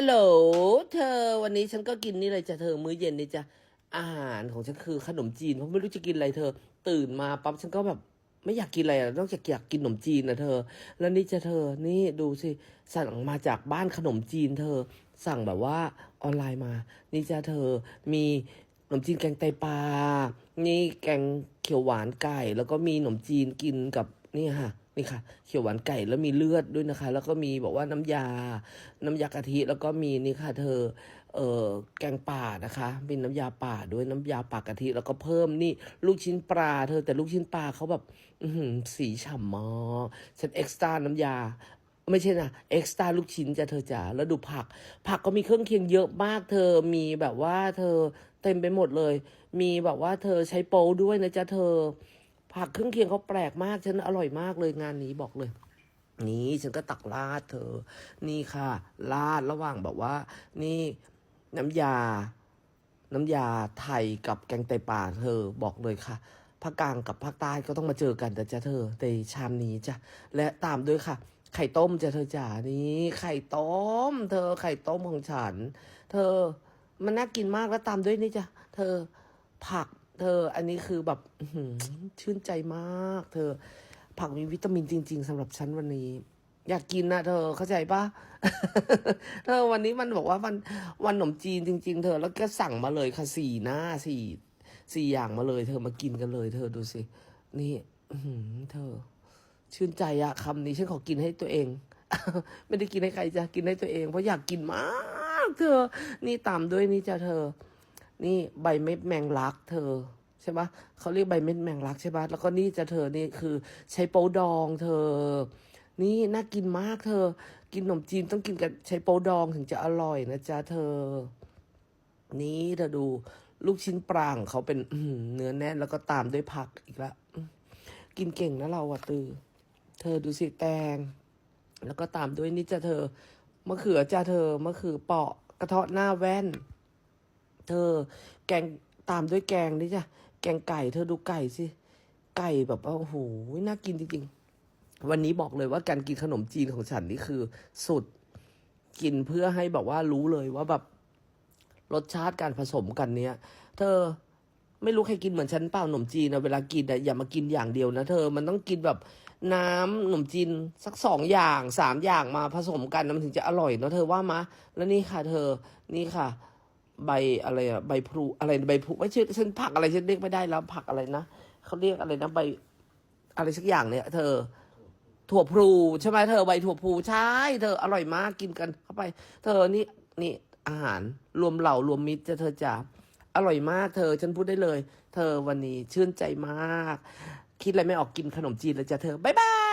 ฮัลโหลเธอวันนี้ฉันก็กินนี่เลยจ้ะเธอมื้อเย็นนี่จ้ะอาหารของฉันคือขนมจีนเพราะไม่รู้จะกินอะไรเธอ ตื่นมาปั๊บฉันก็แบบ ไม่อยากกินอะไรนอกจากอยากกินขนมจีนนะเธอ แล้วนี่จะเธอนี่ดูสิสั่งมาจากบ้านขนมจีน เธอ สั่งแบบว่าออนไลน์มา นี่จะเธอมีขนมจีนแกงไตปลานี่แกงเขียวหวานไก่ แล้วก็มีขนมจีนกินกับนี่ค่ะ นี่ค่ะ เขียวหวานไก่แล้วมีเลือดด้วยนะคะ แล้วก็มีบอกว่าน้ำยา น้ำยากะทิแล้วก็มีนี่ค่ะ เธอเออแกงป่านะคะเป็นน้ำยาป่าด้วยน้ำยาป่ากะทิแล้วก็เพิ่มนี่ลูกชิ้นปลาเธอแต่ลูกชิ้นปลาเขาแบบสีฉ่ำมากฉันเอ็กซ์ตร้าน้ำยาไม่ใช่นะเอ็กซ์ตาลูกชิ้นจะเธอจ๋าแล้วดูผัก ผักก็มีเครื่องเคียงเยอะมาก เธอมีแบบว่าเธอเต็มไปหมดเลย มีแบบว่าเธอใช้โป๊ด้วยนะจ๊ะเธอ ผักเครื่องเคียงเขาแปลกมากฉันอร่อยมากเลยงานนี้บอกเลย นี่ฉันก็ตักราดเธอ นี่ค่ะราดระหว่างแบบว่า นี่น้ำยา น้ำยาไทยกับแกงไตปลาเธอบอกเลยค่ะภาคกลางกับภาคใต้ก็ต้องมาเจอกันแต่จะเธอในชามนี้จ้ะและตามด้วยค่ะ ไข่ต้มจะเธอจ๋านี่ไข่ต้ม เธอไข่ต้มของฉัน เธอมันน่ากินมากแล้วตามด้วยนี่จ้ะเธอผัก เธออันนี้คือแบบชื่นใจมาก เธอ ผักมีวิตามินจริง ๆสำหรับฉันวันนี้ อยากกินนะเธอเข้าใจปะเธอวันนี้มันบอกว่าวันวันขนมจีนจริง ๆ เธอ แล้วก็สั่งมาเลยค่ะสี่หน้าสี่สี่อย่างมาเลย เธอมากินกันเลย เธอดูสิ นี่อืเธอ ชื่นใจอะคำนี้ฉันขอกินให้ตัวเอง ไม่ได้กินให้ใครจะกินให้ตัวเอง เพราะอยากกินมาก เธอ นี่ตามด้วยนี่จ้ะเธอ นี่ใบเม็ดแมงลักเธอใช่ปะเขาเรียกใบเม็ดแมงลักใช่ปะแล้วก็นี่จะเธอนี่คือใช้โป๊ดองเธอ นี่น่ากินมากเธอ กินขนมจีนต้องกินกับใช้โป๊ดองถึงจะอร่อยนะจ๊ะเธอ นี่เธอดูลูกชิ้นปลาของเขาเป็นเนื้อแน่นแล้วก็ตามด้วยผักอีกละกินเก่งนะเราอะตือ เธอดูสิแตง แล้วก็ตามด้วยนี่จะเธอมะเขือจ้ะเธอมะเขือเปาะกระเทาะหน้าแว่น เธอ แกงตามด้วยแกงนี่จ้ะแกงไก่เธอดูไก่สิ ไก่แบบว่าโอ้โหน่ากินจริงๆ วันนี้บอกเลยว่าการกินขนมจีนของฉันนี่คือ สุดกินเพื่อให้แบบว่ารู้เลยว่าแบบรสชาติการผสมกันเนี้ยเธอไม่รู้ใครกินเหมือนฉันเปล่าขนมจีนนะเวลากินอะอย่ามากินอย่างเดียวนะเธอมันต้องกินแบบน้ำขนมจีนสักสองอย่างสามอย่างมาผสมกันมันถึงจะอร่อยเนะเธอว่ามะแล้วนี่ค่ะ เธอนี่ค่ะ ใบอะไรอะใบพลูอะไรใบพลูไม่ใช่ฉันผักอะไรฉันเรียกไม่ได้แล้วผักอะไรนะเขาเรียกอะไรนะใบ อะไรสักอย่างเนี่ย เธอ ถั่วพลูใช่ไหมเธอใบถั่วพลูใช่เธออร่อยมากกินกันเข้าไป เธอนี่นี่อาหารรวมเหล่ารวมมิตรจะเธอจ๋าอร่อยมากเธอ ฉันพูดได้เลย เธอวันนี้ชื่นใจมาก คิดอะไรไม่ออกกินขนมจีนแล้วจ้ะเธอบายบาย